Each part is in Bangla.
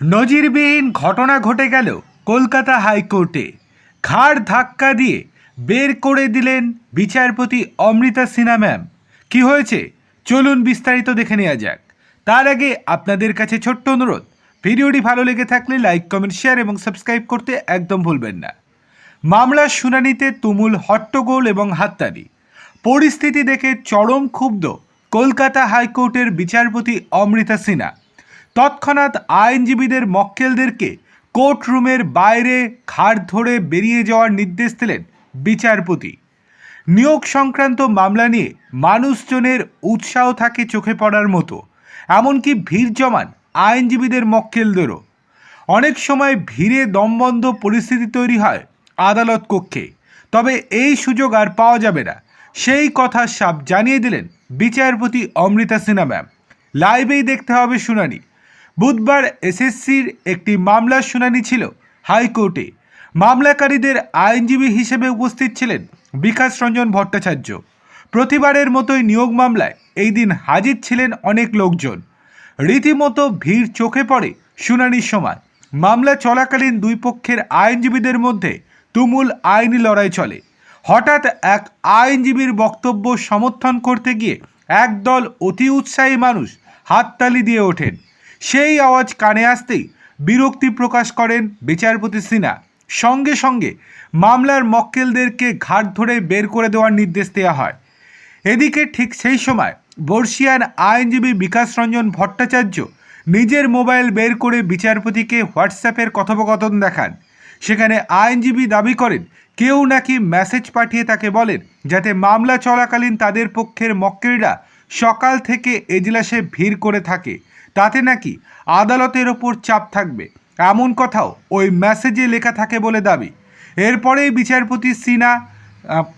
নজিরবিহীন ঘটনা ঘটে গেল কলকাতা হাইকোর্টে। ঘাড় ধাক্কা দিয়ে বের করে দিলেন বিচারপতি অমৃতা সিনহা ম্যাম। কি হয়েছে? চলুন বিস্তারিত দেখে নেওয়া যাক। তার আগে আপনাদের কাছে ছোট্ট অনুরোধ, ভিডিওটি ভালো লেগে থাকলে লাইক, কমেন্ট, শেয়ার এবং সাবস্ক্রাইব করতে একদম ভুলবেন না। মামলার শুনানিতে তুমুল হট্টগোল এবং হাততালি। পরিস্থিতি দেখে চরম ক্ষুব্ধ কলকাতা হাইকোর্টের বিচারপতি অমৃতা সিনহা। তৎক্ষণাৎ আইনজীবীদের মক্কেলদেরকে কোর্ট রুমের বাইরে ঘাড় ধরে বেরিয়ে যাওয়ার নির্দেশ দিলেন বিচারপতি। নিয়োগ সংক্রান্ত মামলা নিয়ে মানুষজনের উৎসাহ থাকে চোখে পড়ার মতো, এমনকি ভিড় জমান আইনজীবীদের মক্কেলদেরও। অনেক সময় ভিড়ে দমবন্ধ পরিস্থিতি তৈরি হয় আদালত কক্ষে, তবে এই সুযোগ আর পাওয়া যাবে না। সেই কথা সাপ জানিয়ে দিলেন বিচারপতি অমৃতা সিনহা ম্যাম। লাইভেই দেখতে হবে শুনানি। বুধবার এসএসসির একটি মামলার শুনানি ছিল হাইকোর্টে। মামলাকারীদের আইনজীবী হিসেবে উপস্থিত ছিলেন বিকাশ রঞ্জন ভট্টাচার্য। প্রতিবারের মতোই নিয়োগ মামলায় এই দিন হাজির ছিলেন অনেক লোকজন। রীতিমতো ভিড় চোখে পড়ে শুনানির সময়। মামলা চলাকালীন দুই পক্ষের আইনজীবীদের মধ্যে তুমুল আইনি লড়াই চলে। হঠাৎ এক আইনজীবীর বক্তব্য সমর্থন করতে গিয়ে একদল অতি উৎসাহী মানুষ হাততালি দিয়ে ওঠেন। সেই আওয়াজ কানে আসতেই বিরক্তি প্রকাশ করেন বিচারপতি সিনহা। সঙ্গে সঙ্গে মামলার মক্কেলদেরকে ঘাট ধরে বের করে দেওয়ার নির্দেশ দেওয়া হয়। এদিকে ঠিক সেই সময় বর্ষিয়ান আইনজীবী বিকাশ রঞ্জন ভট্টাচার্য নিজের মোবাইল বের করে বিচারপতিকে হোয়াটসঅ্যাপের কথোপকথন দেখান। সেখানে আইনজীবী দাবি করেন, কেউ নাকি মেসেজ পাঠিয়ে তাকে বলেন যাতে মামলা চলাকালীন তাদের পক্ষের মক্কেলরা সকাল থেকে এজলাসে ভিড় করে থাকে। তাতে নাকি আদালতের ওপর চাপ থাকবে। এমন কথাও ওই মেসেজে লেখা থাকে বলে দাবি। এরপরেই বিচারপতি সিনা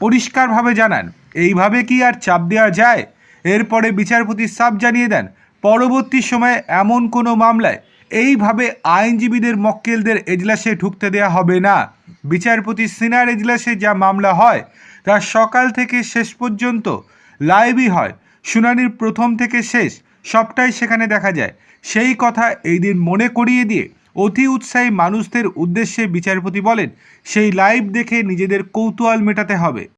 পরিষ্কারভাবে জানান, এইভাবে কি আর চাপ দেওয়া যায়? এরপরে বিচারপতি সাপ জানিয়ে দেন, পরবর্তী সময়ে এমন কোনো মামলায় এইভাবে আইনজীবীদের মক্কেলদের এজলাসে ঢুকতে দেওয়া হবে না। বিচারপতি সিনার এজলাসে যা মামলা হয়, তা সকাল থেকে শেষ পর্যন্ত লাইভই হয়। শুনানির প্রথম থেকে শেষ সবটাই সেখানে দেখা যায়। সেই কথা এই দিন মনে করিয়ে দিয়ে অতি উৎসাহী মানুষদের উদ্দেশ্যে বিচারপতি বলেন, সেই লাইভ দেখে নিজেদের কৌতূহল মেটাতে হবে।